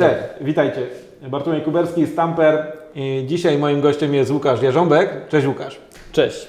Cześć, witajcie. Bartłomiej Kuberski, Stamper. I dzisiaj moim gościem jest Łukasz Jarząbek. Cześć Łukasz. Cześć.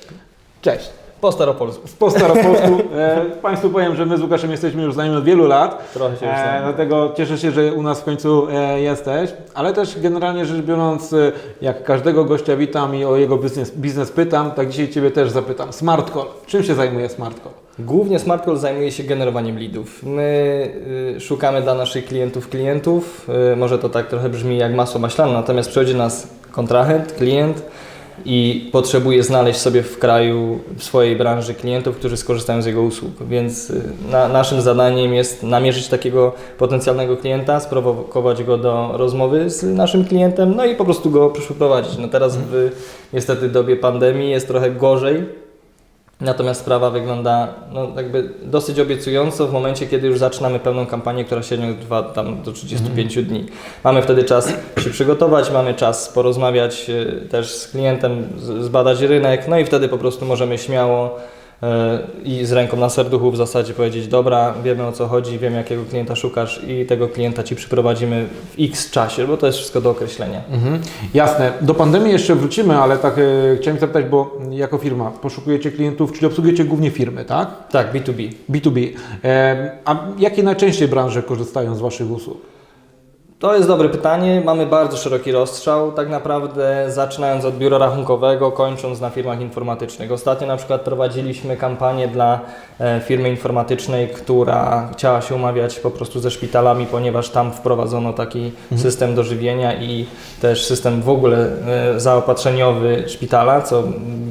Cześć. Po staropolsku. Po staropolsku. E, Państwu powiem, że my z Łukaszem jesteśmy już znajomi od wielu lat. Trochę się już E, znamy. dlatego cieszę się, że u nas w końcu e, jesteś. Ale też generalnie rzecz biorąc, e, jak każdego gościa witam i o jego biznes, biznes pytam, tak dzisiaj Ciebie też zapytam. Smart Call. Czym się zajmuje Smart Call? Głównie SmartCall zajmuje się generowaniem leadów. My y, szukamy dla naszych klientów klientów. Y, może to tak trochę brzmi jak masło maślane, natomiast przychodzi nas kontrahent, klient i potrzebuje znaleźć sobie w kraju, w swojej branży klientów, którzy skorzystają z jego usług. Więc y, na, naszym zadaniem jest namierzyć takiego potencjalnego klienta, sprowokować go do rozmowy z naszym klientem, no i po prostu go przeprowadzić. No teraz w niestety dobie pandemii jest trochę gorzej, Natomiast sprawa wygląda no, jakby dosyć obiecująco w momencie, kiedy już zaczynamy pełną kampanię, która średnio trwa tam do 35 dni. Mamy wtedy czas się przygotować, mamy czas porozmawiać e, też z klientem, zbadać rynek, no i wtedy po prostu możemy śmiało i z ręką na serduchu w zasadzie powiedzieć, dobra, wiemy o co chodzi, wiemy jakiego klienta szukasz i tego klienta Ci przyprowadzimy w x czasie, bo to jest wszystko do określenia. Mhm. Jasne. Do pandemii jeszcze wrócimy, ale tak e, chciałem zapytać, bo jako firma poszukujecie klientów, czyli obsługujecie głównie firmy, tak? Tak, B2B. B2B. E, a jakie najczęściej branże korzystają z Waszych usług? To jest dobre pytanie. Mamy bardzo szeroki rozstrzał, tak naprawdę zaczynając od biura rachunkowego, kończąc na firmach informatycznych. Ostatnio na przykład prowadziliśmy kampanię dla e, firmy informatycznej, która chciała się umawiać po prostu ze szpitalami, ponieważ tam wprowadzono taki system dożywienia i też system w ogóle e, zaopatrzeniowy szpitala, co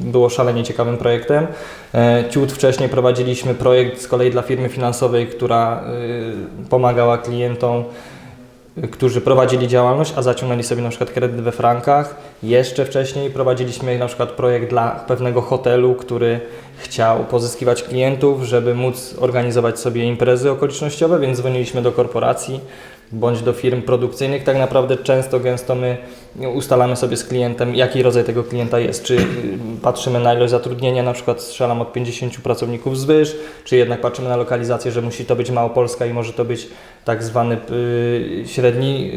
było szalenie ciekawym projektem. E, Ciut wcześniej prowadziliśmy projekt z kolei dla firmy finansowej, która pomagała klientom którzy prowadzili działalność, a zaciągnęli sobie na przykład kredyt we frankach. Jeszcze wcześniej prowadziliśmy na przykład projekt dla pewnego hotelu, który chciał pozyskiwać klientów, żeby móc organizować sobie imprezy okolicznościowe, więc dzwoniliśmy do korporacji bądź do firm produkcyjnych. Tak naprawdę często, gęsto my ustalamy sobie z klientem, jaki rodzaj tego klienta jest. Czy y, patrzymy na ilość zatrudnienia, na przykład strzelam od 50 pracowników zwyż, czy jednak patrzymy na lokalizację, że musi to być Małopolska i może to być tak zwany y, średni,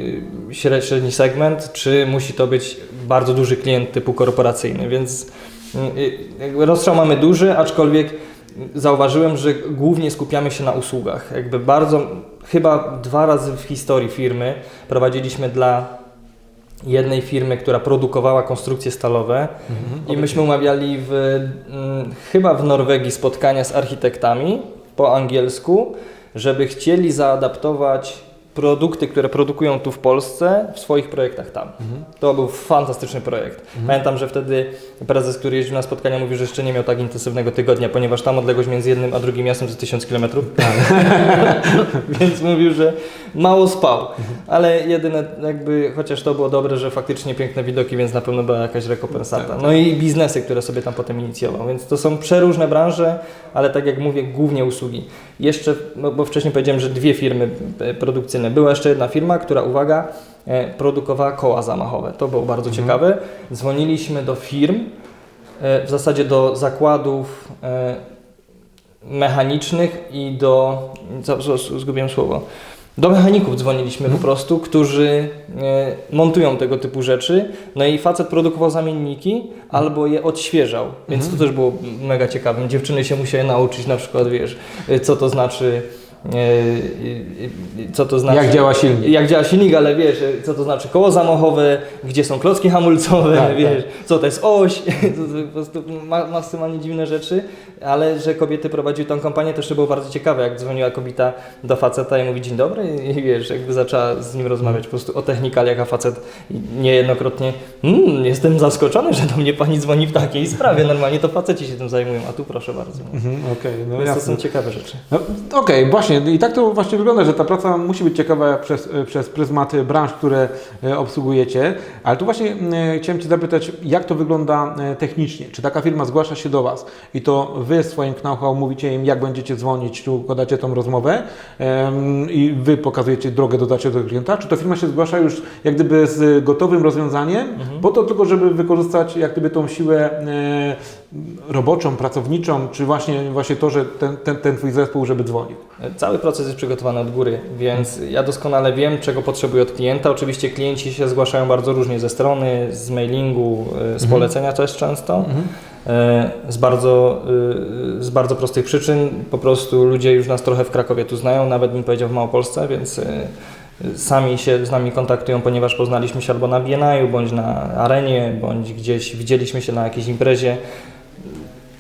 y, śre- średni segment, czy musi to być bardzo duży klient typu korporacyjny, więc rozstrzał mamy duży, aczkolwiek zauważyłem, że głównie skupiamy się na usługach. Jakby bardzo, chyba dwa razy w historii firmy prowadziliśmy dla jednej firmy, która produkowała konstrukcje stalowe. I myśmy umawiali w, mm, chyba w Norwegii spotkania z architektami po angielsku, żeby chcieli zaadaptować produkty, które produkują tu w Polsce, w swoich projektach tam. To był fantastyczny projekt. Pamiętam, że wtedy prezes, który jeździł na spotkania, mówił, że jeszcze nie miał tak intensywnego tygodnia, ponieważ tam odległość między jednym a drugim miastem to 1000 km. Więc mówił, że mało spał. Ale jedyne jakby, chociaż to było dobre, że faktycznie piękne widoki, więc na pewno była jakaś rekompensata. No i biznesy, które sobie tam potem inicjował. Więc to są przeróżne branże, ale tak jak mówię, głównie usługi. Jeszcze, no bo wcześniej powiedziałem, że dwie firmy e, produkcyjne. Była jeszcze jedna firma, która, uwaga, e, produkowała koła zamachowe. To było bardzo ciekawe. Dzwoniliśmy do firm, e, w zasadzie do zakładów mechanicznych i do. Zgubiłem słowo. Do mechaników dzwoniliśmy po prostu, którzy e, montują tego typu rzeczy. No i facet produkował zamienniki albo je odświeżał, więc to też było mega ciekawe. Dziewczyny się musiały nauczyć na przykład, wiesz, e, co to znaczy. E, Co to znaczy? Jak działa silnik. Jak działa silnik, ale wiesz, e, co to znaczy koło zamachowe, gdzie są klocki hamulcowe, Tak, wiesz, co to jest oś, to, po prostu ma, maksymalnie dziwne rzeczy, ale że kobiety prowadziły tą kampanię też to było bardzo ciekawe, jak dzwoniła kobieta do faceta i mówi dzień dobry i wiesz, jakby zaczęła z nim rozmawiać po prostu o technikaliach, a facet niejednokrotnie hmm, jestem zaskoczony, że do mnie pani dzwoni w takiej sprawie, normalnie to faceci się tym zajmują, a tu proszę bardzo. Mhm, Okej, no Więc to są ciekawe rzeczy. No, Okej, właśnie i tak to właśnie wygląda, że ta praca musi być ciekawa przez, przez pryzmat branż, które e, obsługujecie, ale tu właśnie e, chciałem Cię zapytać, jak to wygląda e, technicznie? Czy taka firma zgłasza się do Was i to Wy swoim know-how mówicie im, jak będziecie dzwonić, czy układacie tą rozmowę i Wy pokazujecie drogę dotarcia do klienta, czy to firma się zgłasza już jak gdyby z gotowym rozwiązaniem, po to tylko, żeby wykorzystać jak gdyby tą siłę e, roboczą, pracowniczą, czy właśnie, właśnie to, że ten, ten, ten Twój zespół, żeby dzwonił? Cały proces jest przygotowany od góry, więc ja doskonale wiem, czego potrzebuję od klienta. Oczywiście klienci się zgłaszają bardzo różnie ze strony, z mailingu, y, z polecenia też często. E, Z bardzo, y, z bardzo prostych przyczyn. Po prostu ludzie już nas trochę w Krakowie tu znają, nawet bym powiedział w Małopolsce, więc sami się z nami kontaktują, ponieważ poznaliśmy się albo na BNI, bądź na arenie, bądź gdzieś widzieliśmy się na jakiejś imprezie.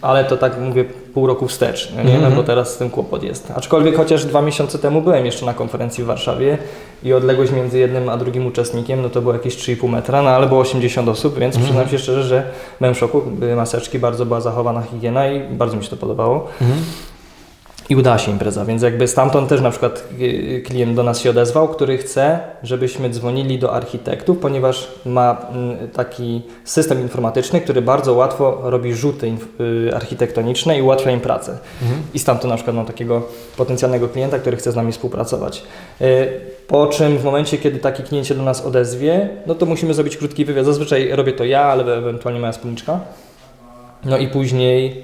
Ale to tak mówię pół roku wstecz, no nie? No bo teraz z tym kłopot jest. Aczkolwiek chociaż dwa miesiące temu byłem jeszcze na konferencji w Warszawie i odległość między jednym a drugim uczestnikiem, no to było jakieś 3,5 metra, no ale było 80 osób, więc przyznam się szczerze, że byłem w szoku. Były maseczki, bardzo była zachowana higiena i bardzo mi się to podobało. I udała się impreza, więc jakby stamtąd też na przykład y, klient do nas się odezwał, który chce, żebyśmy dzwonili do architektów, ponieważ ma mm, taki system informatyczny, który bardzo łatwo robi rzuty y, architektoniczne i ułatwia im pracę. I stamtąd na przykład mam takiego potencjalnego klienta, który chce z nami współpracować. Y, Po czym w momencie, kiedy taki klient się do nas odezwie, no to musimy zrobić krótki wywiad. Zazwyczaj robię to ja, ale ewentualnie moja wspólniczka. No i później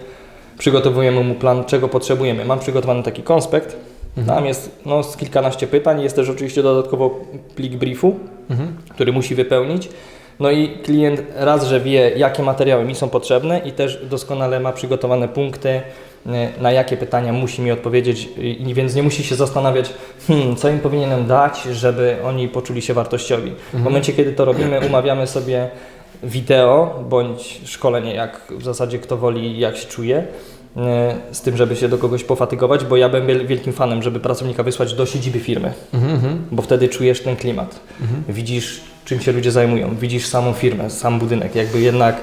przygotowujemy mu plan, czego potrzebujemy. Mam przygotowany taki konspekt. Tam jest no, z kilkanaście pytań. Jest też oczywiście dodatkowo plik briefu, który musi wypełnić. No i klient raz, że wie, jakie materiały mi są potrzebne i też doskonale ma przygotowane punkty, y, na jakie pytania musi mi odpowiedzieć, i więc nie musi się zastanawiać, hmm, co im powinienem dać, żeby oni poczuli się wartościowi. W momencie, kiedy to robimy, umawiamy sobie wideo bądź szkolenie, jak w zasadzie kto woli, jak się czuje, e, z tym, żeby się do kogoś pofatygować, bo ja byłem wiel- wielkim fanem, żeby pracownika wysłać do siedziby firmy, bo wtedy czujesz ten klimat. Widzisz, czym się ludzie zajmują, widzisz samą firmę, sam budynek, jakby jednak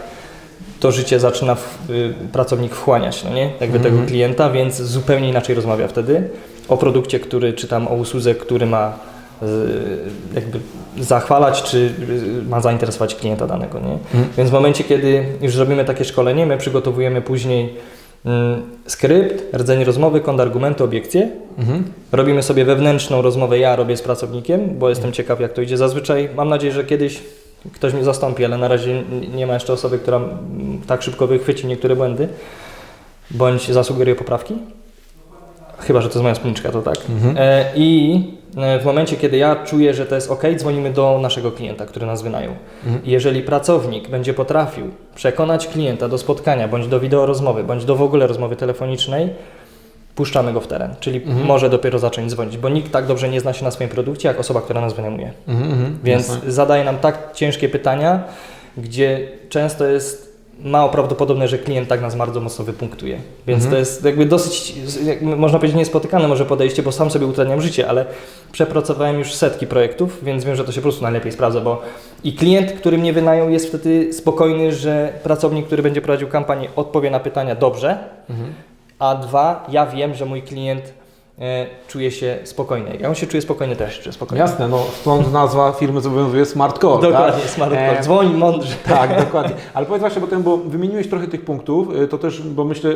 to życie zaczyna w, y, pracownik wchłaniać, no nie? Jakby tego klienta, więc zupełnie inaczej rozmawia wtedy o produkcie, który, czy tam o usłudze, który ma jakby zachwalać, czy y, ma zainteresować klienta danego, nie? Więc w momencie, kiedy już zrobimy takie szkolenie, my przygotowujemy później mm, skrypt, rdzeń rozmowy, kontrargumenty, obiekcje. Robimy sobie wewnętrzną rozmowę, ja robię z pracownikiem, bo jestem ciekaw, jak to idzie. Zazwyczaj mam nadzieję, że kiedyś ktoś mnie zastąpi, ale na razie nie ma jeszcze osoby, która tak szybko wychwyci niektóre błędy, bądź zasugeruje poprawki. Chyba, że to jest moja wspólniczka, to tak. E, I w momencie, kiedy ja czuję, że to jest ok, dzwonimy do naszego klienta, który nas wynajął. I jeżeli pracownik będzie potrafił przekonać klienta do spotkania, bądź do wideo rozmowy, bądź do w ogóle rozmowy telefonicznej, puszczamy go w teren. Czyli może dopiero zacząć dzwonić, bo nikt tak dobrze nie zna się na swoim produkcie, jak osoba, która nas wynajmuje. Więc zadaje nam tak ciężkie pytania, gdzie często jest mało prawdopodobne, że klient tak nas bardzo mocno wypunktuje. Więc to jest jakby dosyć, jak można powiedzieć, niespotykane może podejście, bo sam sobie utrudniam życie, ale przepracowałem już setki projektów, więc wiem, że to się po prostu najlepiej sprawdza, bo i klient, który mnie wynajął, jest wtedy spokojny, że pracownik, który będzie prowadził kampanię, odpowie na pytania dobrze, a dwa, ja wiem, że mój klient czuje się spokojny. Jak on się czuje spokojny, też czuje spokojny. Jasne, no stąd nazwa firmy zobowiązuje Smart Core. Dokładnie, tak? smart E, Dzwoń mądrze. Tak, dokładnie. Ale powiedz właśnie, bo, ten, bo wymieniłeś trochę tych punktów, y, to też, bo myślę,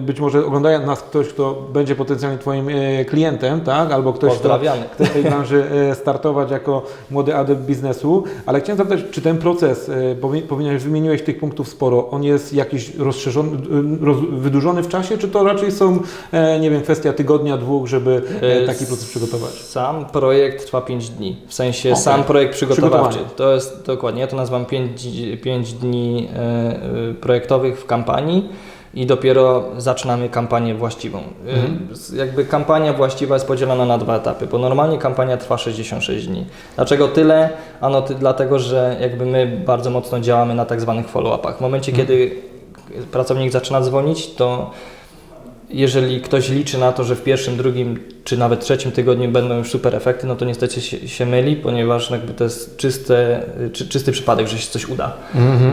być może oglądają nas ktoś, kto będzie potencjalnie Twoim e, klientem, tak? Albo ktoś, kto chce w tej branży e, startować jako młody adept biznesu. Ale chciałem zapytać, czy ten proces, e, powi- powinieneś, wymieniłeś tych punktów sporo, on jest jakiś rozszerzony, roz, wydłużony w czasie, czy to raczej są, e, nie wiem, kwestia tygodnia, dwóch, żeby e, E, taki proces przygotować? Sam projekt trwa 5 dni. W sensie Okej. sam projekt przygotowawczy. To jest dokładnie, ja to nazywam 5, dni e, projektowych w kampanii i dopiero zaczynamy kampanię właściwą. Mhm. Jakby kampania właściwa jest podzielona na dwa etapy, bo normalnie kampania trwa 66 dni. Dlaczego tyle? Ano ty, dlatego, że jakby my bardzo mocno działamy na tak zwanych follow-upach. W momencie, Mhm. kiedy pracownik zaczyna dzwonić, to jeżeli ktoś liczy na to, że w pierwszym, drugim czy nawet trzecim tygodniu będą już super efekty, no to niestety się, się myli, ponieważ jakby to jest czyste, czy, czysty przypadek, że się coś uda.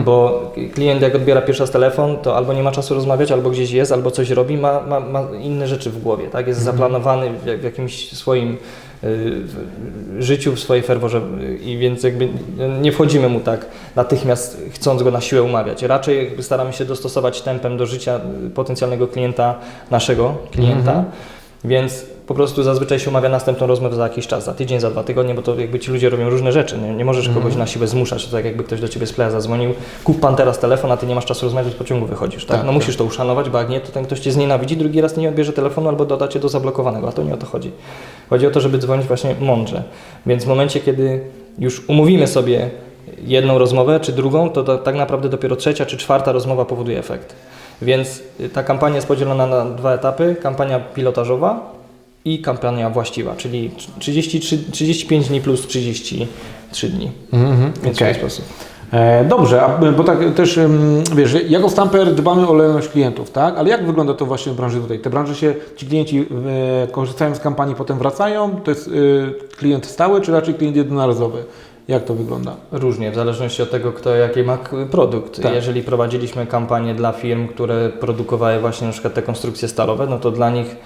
Bo klient jak odbiera pierwszy raz telefon, to albo nie ma czasu rozmawiać, albo gdzieś jest, albo coś robi, ma, ma, ma inne rzeczy w głowie, tak? Jest zaplanowany w, w jakimś swoim życiu, w swojej ferworze i więc jakby nie wchodzimy mu tak natychmiast chcąc go na siłę umawiać. Raczej jakby staramy się dostosować tempem do życia potencjalnego klienta, naszego klienta. Więc po prostu zazwyczaj się umawia następną rozmowę za jakiś czas, za tydzień, za dwa tygodnie, bo to jakby ci ludzie robią różne rzeczy. Nie, nie możesz kogoś na siłę zmuszać, to tak jakby ktoś do ciebie z pleja zadzwonił, kup pan teraz telefon, a ty nie masz czasu rozmawiać, z pociągu wychodzisz, tak? Tak, no tak. musisz to uszanować, bo jak nie, to ten ktoś cię znienawidzi, drugi raz nie odbierze telefonu albo doda cię do zablokowanego, a to nie o to chodzi. Chodzi o to, żeby dzwonić właśnie mądrze. Więc w momencie, kiedy już umówimy sobie jedną rozmowę czy drugą, to, to tak naprawdę dopiero trzecia czy czwarta rozmowa powoduje efekt. Więc y, ta kampania jest podzielona na dwa etapy. Kampania pilotażowa i kampania właściwa, czyli 33, 35 dni plus 33 dni. Mhm, Więc w okej. ten sposób. E, Dobrze, a, bo tak też wiesz, jako Stamper dbamy o lojalność klientów, tak? Ale jak wygląda to właśnie w branży tutaj? Te branże się, ci klienci e, korzystają z kampanii, potem wracają? To jest e, klient stały, czy raczej klient jednorazowy? Jak to wygląda? Różnie, w zależności od tego, kto jaki ma produkt. Tak. Jeżeli prowadziliśmy kampanię dla firm, które produkowały właśnie na przykład te konstrukcje stalowe, no to dla nich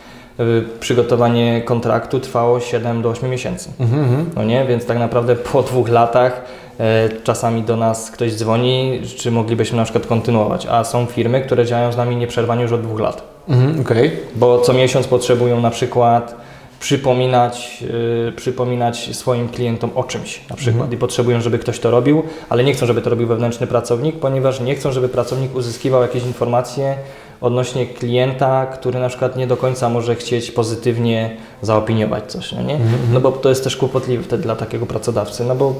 przygotowanie kontraktu trwało 7 do 8 miesięcy. Mhm, mhm. No nie, więc tak naprawdę po dwóch latach e, czasami do nas ktoś dzwoni, czy moglibyśmy na przykład kontynuować, a są firmy, które działają z nami nieprzerwanie już od dwóch lat, Mhm, Okej. bo co miesiąc potrzebują na przykład przypominać, e, przypominać swoim klientom o czymś na przykład i potrzebują, żeby ktoś to robił, ale nie chcą, żeby to robił wewnętrzny pracownik, ponieważ nie chcą, żeby pracownik uzyskiwał jakieś informacje odnośnie klienta, który na przykład nie do końca może chcieć pozytywnie zaopiniować coś, no nie? No bo to jest też kłopotliwe wtedy dla takiego pracodawcy, no bo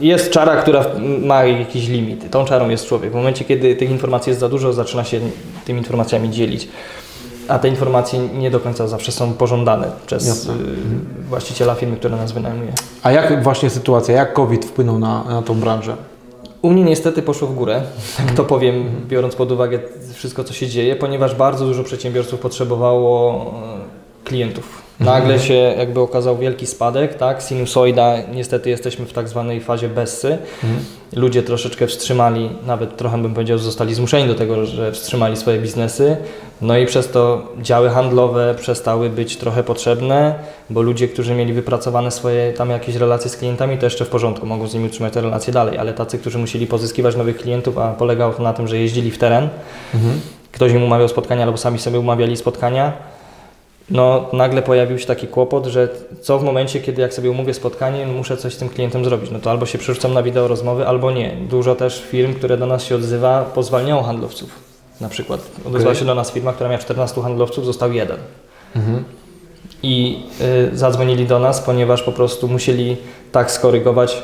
jest czara, która ma jakieś limity. Tą czarą jest człowiek. W momencie, kiedy tych informacji jest za dużo, zaczyna się tymi informacjami dzielić. A te informacje nie do końca zawsze są pożądane przez Jasne. y, właściciela firmy, która nas wynajmuje. A jak właśnie sytuacja, jak COVID wpłynął na, na tą branżę? U mnie niestety poszło w górę, tak to powiem, biorąc pod uwagę wszystko, co się dzieje, ponieważ bardzo dużo przedsiębiorców potrzebowało e, klientów. Nagle się jakby okazał wielki spadek, tak, sinusoida, niestety jesteśmy w tak zwanej fazie bessy. Ludzie troszeczkę wstrzymali, nawet trochę bym powiedział, zostali zmuszeni do tego, że wstrzymali swoje biznesy. No i przez to działy handlowe przestały być trochę potrzebne, bo ludzie, którzy mieli wypracowane swoje tam jakieś relacje z klientami, to jeszcze w porządku, mogą z nimi utrzymać te relacje dalej, ale tacy, którzy musieli pozyskiwać nowych klientów, a polegało to na tym, że jeździli w teren, ktoś im umawiał spotkania albo sami sobie umawiali spotkania, no nagle pojawił się taki kłopot, że co w momencie, kiedy jak sobie umówię spotkanie, no, muszę coś z tym klientem zrobić. No to albo się przerzucam na wideo rozmowy, albo nie. Dużo też firm, które do nas się odzywa, pozwalniają handlowców. Na przykład odezwała Okej. się do nas firma, która miała 14 handlowców, został jeden. Mhm. I y, zadzwonili do nas, ponieważ po prostu musieli tak skorygować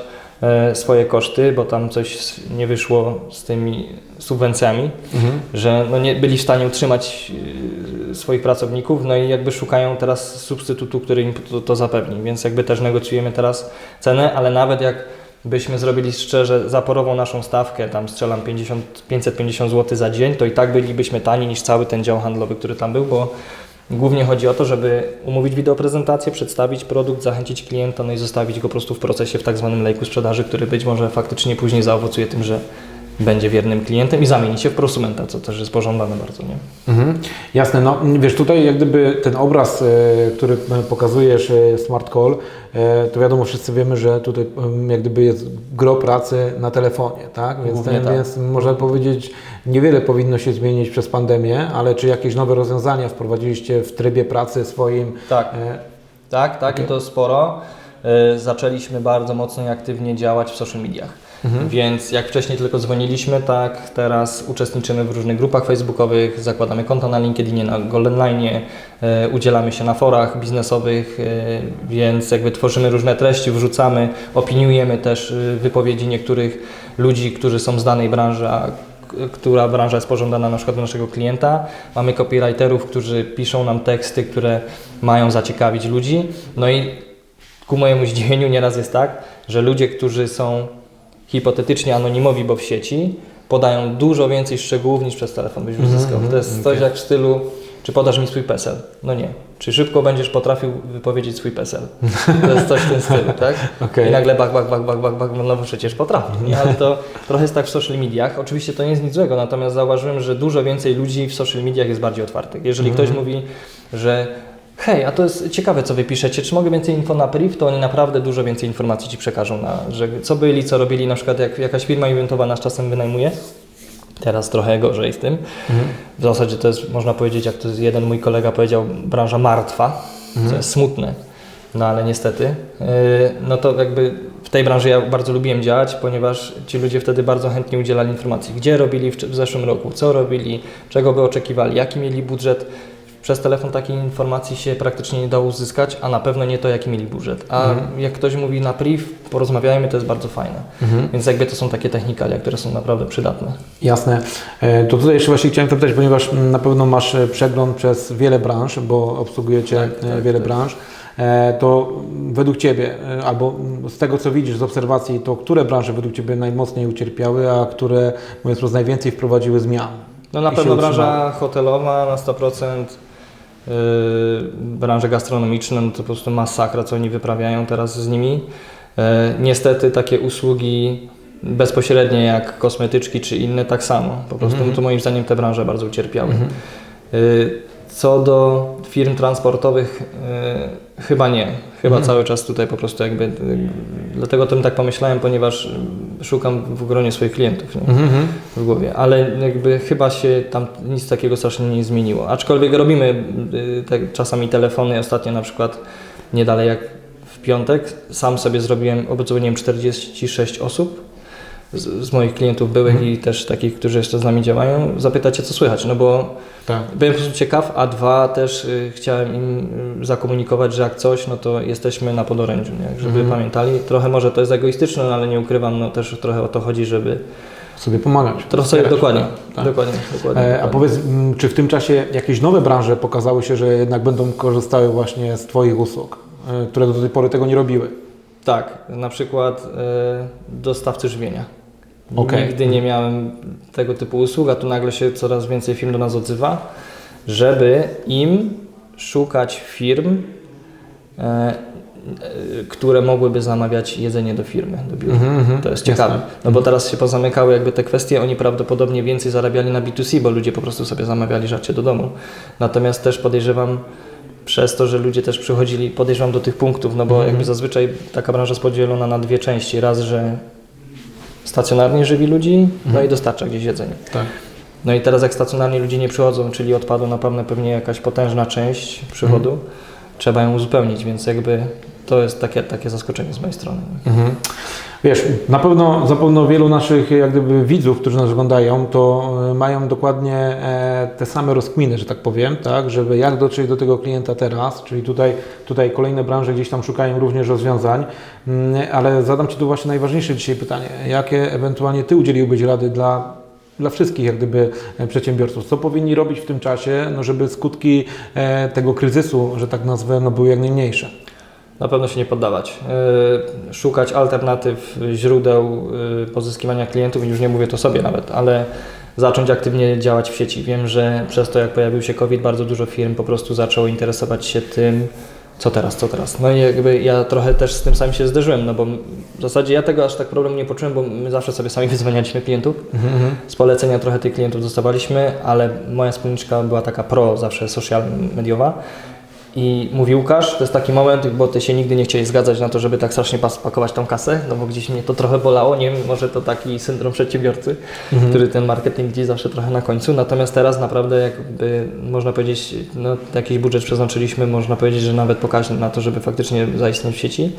y, swoje koszty, bo tam coś nie wyszło z tymi subwencjami Mhm. że no nie byli w stanie utrzymać y, swoich pracowników, no i jakby szukają teraz substytutu, który im to, to zapewni, więc jakby też negocjujemy teraz cenę, ale nawet jak byśmy zrobili szczerze zaporową naszą stawkę, tam strzelam 50, 550 zł za dzień, to i tak bylibyśmy tani niż cały ten dział handlowy, który tam był, bo głównie chodzi o to, żeby umówić wideoprezentację, przedstawić produkt, zachęcić klienta, no i zostawić go po prostu w procesie w tak zwanym lejku sprzedaży, który być może faktycznie później zaowocuje tym, że będzie wiernym klientem i zamieni się w prosumenta, co też jest pożądane bardzo, nie? Mhm. Jasne, no wiesz, tutaj jak gdyby ten obraz, e, który e, pokazujesz, e, Smart Call, to wiadomo, wszyscy wiemy, że tutaj jak gdyby jest gro pracy na telefonie, tak? Więc, Głównie ten, tak. więc można powiedzieć, niewiele powinno się zmienić przez pandemię, ale czy jakieś nowe rozwiązania wprowadziliście w trybie pracy swoim? Tak, E, tak, tak i to sporo. Zaczęliśmy bardzo mocno i aktywnie działać w social mediach. Więc jak wcześniej tylko dzwoniliśmy, tak teraz uczestniczymy w różnych grupach facebookowych, zakładamy konta na LinkedInie, na Golden Line, y, udzielamy się na forach biznesowych, y, więc jakby tworzymy różne treści, wrzucamy, opiniujemy też y, wypowiedzi niektórych ludzi, którzy są z danej branży, a która branża jest pożądana na przykład naszego klienta. Mamy copywriterów, którzy piszą nam teksty, które mają zaciekawić ludzi. No i ku mojemu zdziwieniu nieraz jest tak, że ludzie, którzy są hipotetycznie anonimowi, bo w sieci, podają dużo więcej szczegółów niż przez telefon byś uzyskał. To jest coś jak w stylu, czy podasz mi swój PESEL? No nie. Czy szybko będziesz potrafił wypowiedzieć swój PESEL? To jest coś w tym stylu, tak? Okej. I nagle bak, bak, bak, bak, bak, bak, no bo przecież potrafi, nie? Ale to trochę jest tak w social mediach. Oczywiście to nie jest nic złego, natomiast zauważyłem, że dużo więcej ludzi w social mediach jest bardziej otwartych. Jeżeli ktoś mówi, że hej, a to jest ciekawe, co wy piszecie, czy mogę więcej info na priv, to oni naprawdę dużo więcej informacji ci przekażą, na, że co byli, co robili, na przykład jak jakaś firma eventowa nas czasem wynajmuje, Teraz trochę gorzej z tym. Mhm. W zasadzie to jest, można powiedzieć, jak to jest jeden mój kolega powiedział, branża martwa, Mhm. co jest smutne. No ale niestety, yy, no to jakby w tej branży ja bardzo lubiłem działać, ponieważ ci ludzie wtedy bardzo chętnie udzielali informacji, gdzie robili w, w zeszłym roku, co robili, czego by oczekiwali, jaki mieli budżet. Przez telefon takiej informacji się praktycznie nie dało uzyskać, a na pewno nie to, jaki mieli budżet. A Mhm. jak ktoś mówi na priv, porozmawiajmy, to jest bardzo fajne. Mhm. Więc jakby to są takie technikalia, które są naprawdę przydatne. Jasne. E, To tutaj jeszcze właśnie chciałem zapytać, ponieważ na pewno masz e, przegląd przez wiele branż, bo obsługujecie Tak, e, tak, wiele tak. branż. To według Ciebie, albo z tego co widzisz z obserwacji, to które branże według Ciebie najmocniej ucierpiały, a które mówiąc wprost najwięcej wprowadziły zmian? No na pewno branża hotelowa na 100%, branże gastronomiczne, no to po prostu masakra, co oni wyprawiają teraz z nimi. Yy, niestety takie usługi bezpośrednie jak kosmetyczki czy inne tak samo. Po prostu Mhm. no to moim zdaniem te branże bardzo ucierpiały. Mhm. Yy, Co do firm transportowych, yy, chyba nie. Chyba Mhm. cały czas tutaj po prostu jakby, dlatego o tym tak pomyślałem, ponieważ szukam w gronie swoich klientów. Nie? Mhm. w głowie, ale jakby chyba się tam nic takiego strasznie nie zmieniło. Aczkolwiek robimy y, czasami telefony, ostatnio na przykład nie dalej jak w piątek, sam sobie zrobiłem, obdzwoniłem 46 osób z, z moich klientów byłych Mhm. i też takich, którzy jeszcze z nami działają, zapytać się co słychać, no bo Tak. byłem po prostu ciekaw, a dwa też y, chciałem im y, zakomunikować, że jak coś, no to jesteśmy na podorędziu, nie? żeby Mhm. pamiętali. Trochę może to jest egoistyczne, no, ale nie ukrywam, no też trochę o to chodzi, żeby Sobie pomagać. Trochę sobie, dokładnie, Tak. dokładnie, dokładnie. E, A dokładnie. powiedz, m, czy w tym czasie jakieś nowe branże pokazały się, że jednak będą korzystały właśnie z Twoich usług, e, które do tej pory tego nie robiły? Tak, na przykład e, dostawcy żywienia. Okej. Nigdy nie miałem tego typu usług, a tu nagle się coraz więcej firm do nas odzywa, żeby im szukać firm, e, e, które mogłyby zamawiać jedzenie do firmy, do biura. Mhm, mhm. To jest Jasne. ciekawe, no bo teraz się pozamykały jakby te kwestie, oni prawdopodobnie więcej zarabiali na B2C, bo ludzie po prostu sobie zamawiali rzeczy do domu. Natomiast też podejrzewam przez to, że ludzie też przychodzili, podejrzewam do tych punktów, no bo Mhm. jakby zazwyczaj taka branża jest podzielona na dwie części. Raz, że stacjonarnie żywi ludzi, no Mhm. i dostarcza gdzieś jedzenie. Tak. No i teraz jak stacjonarnie ludzie nie przychodzą, czyli odpadła na pewno pewnie jakaś potężna część przychodu, Mhm. trzeba ją uzupełnić, więc jakby to jest takie, takie zaskoczenie z mojej strony. Mhm. Wiesz, na pewno zapewne wielu naszych jak gdyby widzów, którzy nas oglądają, to e, mają dokładnie e, te same rozkminy, że tak powiem, tak, żeby jak dotrzeć do tego klienta teraz, czyli tutaj, tutaj kolejne branże gdzieś tam szukają również rozwiązań, Mm, ale zadam Ci tu właśnie najważniejsze dzisiaj pytanie, jakie ewentualnie Ty udzieliłbyś rady dla dla wszystkich jak gdyby e, przedsiębiorców. Co powinni robić w tym czasie, no żeby skutki tego kryzysu, że tak nazwę, no były jak najmniejsze? Na pewno się nie poddawać. Yy, Szukać alternatyw, źródeł yy, pozyskiwania klientów, już nie mówię to sobie nawet, ale zacząć aktywnie działać w sieci. Wiem, że przez to jak pojawił się COVID, bardzo dużo firm po prostu zaczęło interesować się tym, co teraz, co teraz. No i jakby ja trochę też z tym samym się zderzyłem, no bo w zasadzie ja tego aż tak problem nie poczułem, bo my zawsze sobie sami wyzwanialiśmy klientów. Z polecenia trochę tych klientów dostawaliśmy, ale moja wspólniczka była taka pro, zawsze social mediowa. I mówi Łukasz, to jest taki moment, bo ty się nigdy nie chcieli zgadzać na to, żeby tak strasznie pakować tą kasę, no bo gdzieś mnie to trochę bolało, nie wiem, może to taki syndrom przedsiębiorcy, który ten marketing gdzieś zawsze trochę na końcu, natomiast teraz naprawdę jakby można powiedzieć, no jakiś budżet przeznaczyliśmy, można powiedzieć, że nawet pokaźny na to, żeby faktycznie zaistnieć w sieci.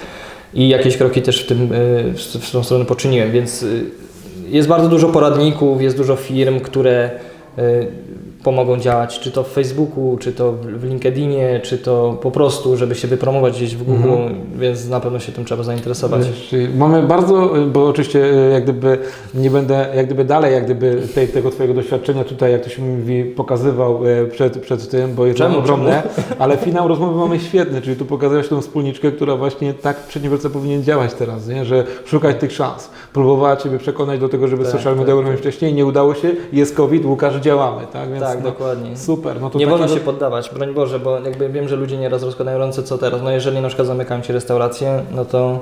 I jakieś kroki też w, tym, y, w, w tą stronę poczyniłem, więc y, jest bardzo dużo poradników, jest dużo firm, które y, pomogą działać, czy to w Facebooku, czy to w LinkedInie, czy to po prostu, żeby się wypromować gdzieś w Google, więc na pewno się tym trzeba zainteresować. Mamy bardzo, bo oczywiście e, jak gdyby nie będę jak gdyby dalej jak gdyby tej, tego Twojego doświadczenia tutaj, jak to się mówi, pokazywał e, przed, przed tym, bo jest Czemu? ogromne, ale finał rozmowy mamy świetny, czyli tu pokazałeś tą wspólniczkę, która właśnie tak przedsiębiorca powinien działać teraz, nie? że szukać tych szans, próbowała Ciebie przekonać do tego, żeby Tak, social tak, media tak. robić wcześniej, nie udało się, jest COVID, Łukasz, działamy, tak? Więc tak, no, dokładnie. super. No to nie wolno takiego- się poddawać, broń Boże, bo jakby wiem, że ludzie nieraz rozkładają ręce, co teraz. No jeżeli na przykład zamykają Ci restaurację, no to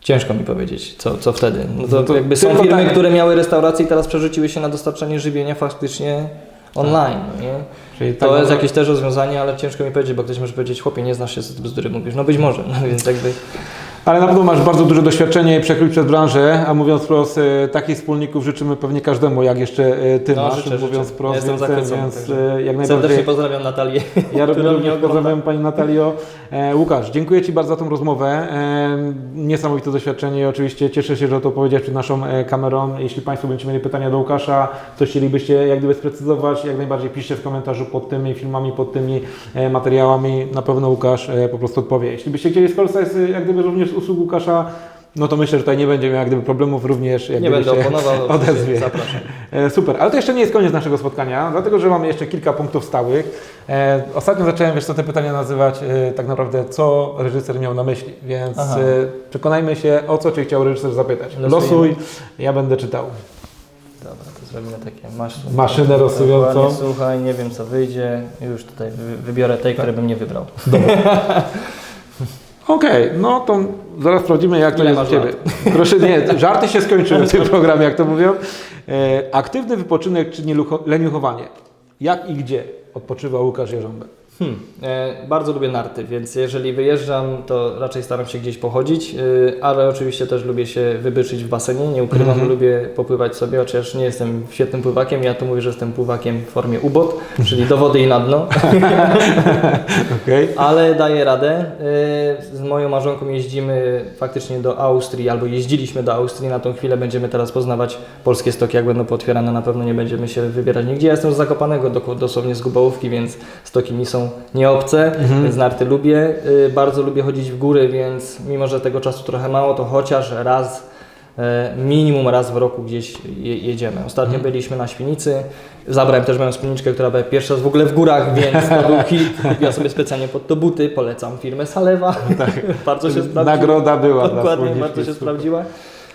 ciężko mi powiedzieć, co, co wtedy. No to, No to jakby są firmy, tak. które miały restauracje i teraz przerzuciły się na dostarczanie żywienia faktycznie online, no nie? Czyli tak To jest może- jakieś też rozwiązanie, ale ciężko mi powiedzieć, bo ktoś może powiedzieć, chłopie, nie znasz się, co ty bzdury mówisz. No być może, no więc jakby... Ale na pewno masz bardzo duże doświadczenie i przekrój przez branżę, a mówiąc wprost, e, takich wspólników życzymy pewnie każdemu, jak jeszcze e, Ty No, masz, życzę, mówiąc życzę. wprost, Jestem więc, więc e, jak Serdecznie najbardziej. pozdrawiam Natalię, Ja również pozdrawiam Pani Natalio. Łukasz, dziękuję Ci bardzo za tą rozmowę. Niesamowite doświadczenie i oczywiście cieszę się, że to powiedziałeś przed naszą kamerą. Jeśli Państwo będziecie mieli pytania do Łukasza, coś chcielibyście jak gdyby sprecyzować, jak najbardziej piszcie w komentarzu pod tymi filmami, pod tymi materiałami. Na pewno Łukasz po prostu odpowie. Jeśli byście chcieli skorzystać z, jak gdyby również usług Łukasza, no to myślę, że tutaj nie będzie miał jak gdyby problemów również. Jak Nie będę się oponował, odezwie. zapraszam. E, Super, ale to jeszcze nie jest koniec naszego spotkania, dlatego że mamy jeszcze kilka punktów stałych. E, ostatnio zacząłem, wiesz co, te pytania nazywać e, tak naprawdę, co reżyser miał na myśli, więc Aha. przekonajmy się, o co Cię chciał reżyser zapytać. Losuj, ja będę czytał. Dobra, to zrobimy takie masz, Maszynę losującą. Słuchaj, nie wiem co wyjdzie, już tutaj wy- wybiorę tej, które bym nie wybrał. Okej, no to zaraz sprawdzimy, jak to Ile jest u Ciebie. Proszę, nie, żarty się skończyły w tym programie, jak to mówią. E, aktywny wypoczynek czy leniuchowanie? Jak i gdzie odpoczywa Łukasz Jarząbek? Hmm. E, bardzo lubię narty, więc jeżeli wyjeżdżam, to raczej staram się gdzieś pochodzić, e, ale oczywiście też lubię się wybyczyć w basenie, nie ukrywam, Mhm. lubię popływać sobie, chociaż nie jestem świetnym pływakiem, ja tu mówię, że jestem pływakiem w formie ubot, czyli do wody i na dno, Okej. ale daję radę. E, Z moją małżonką jeździmy faktycznie do Austrii, albo jeździliśmy do Austrii, na tą chwilę będziemy teraz poznawać polskie stoki, jak będą pootwierane, na pewno nie będziemy się wybierać nigdzie. Ja jestem z Zakopanego, do- dosłownie z Gubałówki, więc stoki mi są nieobce, Mhm. więc narty lubię. Y, Bardzo lubię chodzić w góry, więc mimo, że tego czasu trochę mało, to chociaż raz, e, minimum raz w roku gdzieś je, jedziemy. Ostatnio Mhm. byliśmy na Świnicy, zabrałem też moją spódniczkę, która była pierwsza w ogóle w górach, więc to był hit. Kupiła sobie specjalnie pod to buty, polecam firmę Salewa. bardzo się sprawdziła. Tak. Nagroda była Dokładnie, bardzo się sprawdziła.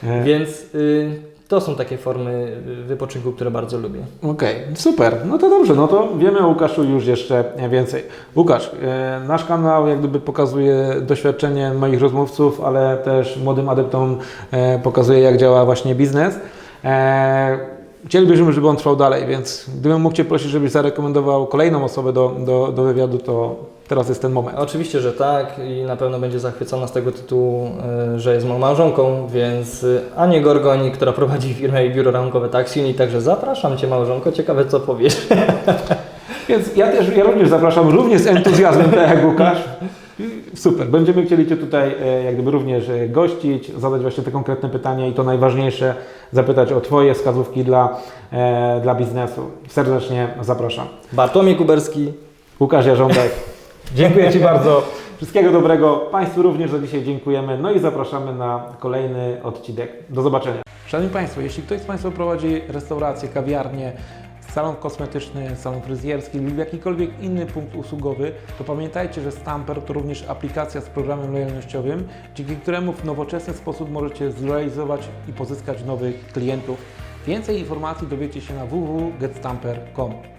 E, Więc y, to są takie formy wypoczynku, które bardzo lubię. Okej, super. No to dobrze, no to wiemy o Łukaszu już jeszcze więcej. Łukasz, e, nasz kanał jak gdyby pokazuje doświadczenie moich rozmówców, ale też młodym adeptom e, pokazuje jak działa właśnie biznes. E, chcielibyśmy, żeby on trwał dalej, więc gdybym mógł Cię prosić, żebyś zarekomendował kolejną osobę do, do, do wywiadu, to teraz jest ten moment. Oczywiście, że tak i na pewno będzie zachwycona z tego tytułu, y, że jest moją małżonką, więc y, Anię Gorgoni, która prowadzi firmę i biuro rachunkowe Taxuni, także zapraszam Cię małżonko, ciekawe co powiesz. Więc ja też, ja również zapraszam, również z entuzjazmem, tak jak Łukasz. Super, będziemy chcieli Cię tutaj e, jak gdyby również e, gościć, zadać właśnie te konkretne pytania i to najważniejsze, zapytać o Twoje wskazówki dla, e, dla biznesu. Serdecznie zapraszam. Bartłomiej Kuberski, Łukasz Jarząbek, dziękuję Ci bardzo. Wszystkiego dobrego. Państwu również za dzisiaj dziękujemy. No i zapraszamy na kolejny odcinek. Do zobaczenia. Szanowni Państwo, jeśli ktoś z Państwa prowadzi restaurację, kawiarnię, salon kosmetyczny, salon fryzjerski lub jakikolwiek inny punkt usługowy, to pamiętajcie, że Stamper to również aplikacja z programem lojalnościowym, dzięki któremu w nowoczesny sposób możecie zrealizować i pozyskać nowych klientów. Więcej informacji dowiecie się na www.getstamper.com.